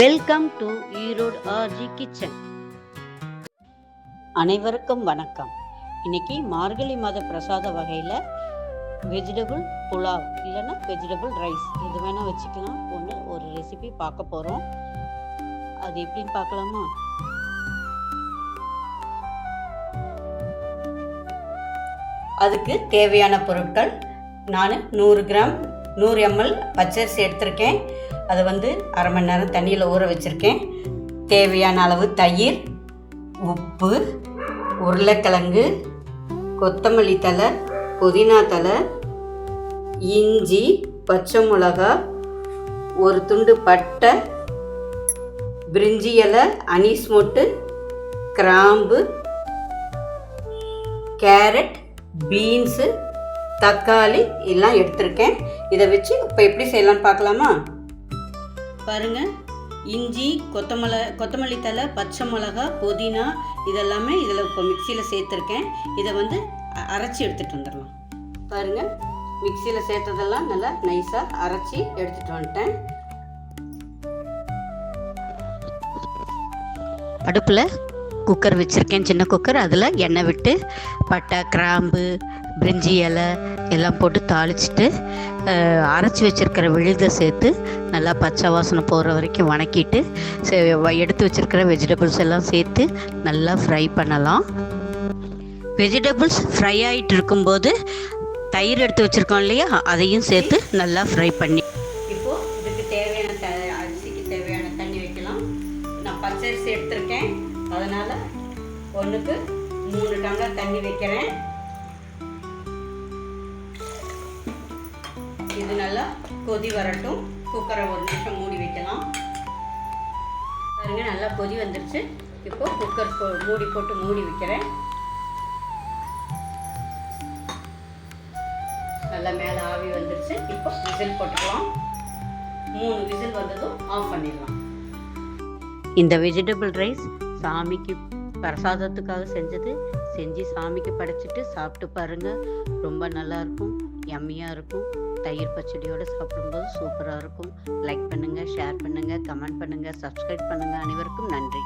Welcome to Erode RG kitchen அனைவருக்கும் வணக்கம். இன்னைக்கு மார்கழி மாத பிரசாத வகையில் வெஜிடபிள் புலாவ் இல்லைன்னா வெஜிடபிள் ரைஸ் இது வேணால் வச்சுக்கலாம். ஒன்று ஒரு ரெசிபி பார்க்க போகிறோம் அது எப்படின்னு பார்க்கலாமா? அதுக்கு தேவையான பொருட்கள் நான் நூறு கிராம் நூறு எம்எல் பச்சரிசி எடுத்திருக்கேன். அதை வந்து அரை மணி நேரம் தண்ணியில் ஊற வச்சுருக்கேன். தேவையான அளவு தயிர் உப்பு உருளைக்கிழங்கு கொத்தமல்லி தழை புதினா தழை இஞ்சி பச்சை மிளகா ஒரு துண்டு பட்டை பிரிஞ்சி இலை அனீஸ் மொட்டு கிராம்பு கேரட் பீன்ஸு தக்காளி எல்லாம் எடுத்திருக்கேன். இதை வச்சு இப்போ எப்படி செய்யலாம்னு பார்க்கலாமா? பாருங்க. இஞ்சி கொத்தமல்லி கொத்தமல்லி தழை பச்சை மிளகா புதினா இதெல்லாமே இதில் இப்போ மிக்சியில் சேர்த்துருக்கேன். இதை வந்து அ- அரைச்சி எடுத்துகிட்டு வந்துடலாம். பாருங்கள் மிக்சியில் சேர்த்ததெல்லாம் நல்லா நைஸாக அரைச்சி எடுத்துகிட்டு வந்துட்டேன். அடுப்பில் குக்கர் வச்சுருக்கேன் சின்ன குக்கர். அதில் எண்ணெய் விட்டு பட்டை கிராம்பு பிரிஞ்சி இலை எல்லாம் போட்டு தாளிச்சிட்டு அரைச்சி வச்சுருக்கிற விழுதை சேர்த்து நல்லா பச்சை வாசனை போகிற வரைக்கும் வணக்கிட்டு சே- வ- எடுத்து வச்சுருக்கிற வெஜிடபிள்ஸ் எல்லாம் சேர்த்து நல்லா ஃப்ரை பண்ணலாம். வெஜிடபிள்ஸ் ஃப்ரை ஆகிட்டு இருக்கும்போது தயிர் எடுத்து வச்சுருக்கோம் இல்லையா? அதையும் சேர்த்து நல்லா ஃப்ரை பண்ணி. இப்போது இதுக்கு தேவையான த அரிசிக்கு தேவையான தண்ணி வைக்கலாம். நான் பச்சரிசி எடுத்திருக்கேன். அதனால் ஒன்றுக்கு மூணு டம்ளர் தண்ணி வைக்கிறேன். இது நல்லா கொதி வரட்டும். குக்கரை ஒரு நிமிஷம் மூடி வைக்கலாம். பாருங்க நல்லா கொதி வந்துருச்சு. இப்போ குக்கர் போ- மூடி போட்டு மூடி வைக்கிறேன். நல்லா மேலே ஆவி வந்துருச்சு. இப்போ விசில் போட்டுக்கலாம். மூணு விசில் வந்ததும் ஆஃப் பண்ணிடலாம். இந்த வெஜிடபிள் ரைஸ் சாமிக்கு பிரசாதத்துக்காக செஞ்சது. செஞ்சு சாமிக்கு படைச்சிட்டு சாப்பிட்டு பாருங்கள் ரொம்ப நல்லா இருக்கும். எம்மியாக இருக்கும். தயிர் பச்சடியோடு சாப்பிடும்போது சூப்பராக இருக்கும். லைக் பண்ணுங்கள் ஷேர் பண்ணுங்கள் கமெண்ட் பண்ணுங்கள் சப்ஸ்கிரைப் பண்ணுங்கள் அனைவருக்கும் நன்றி.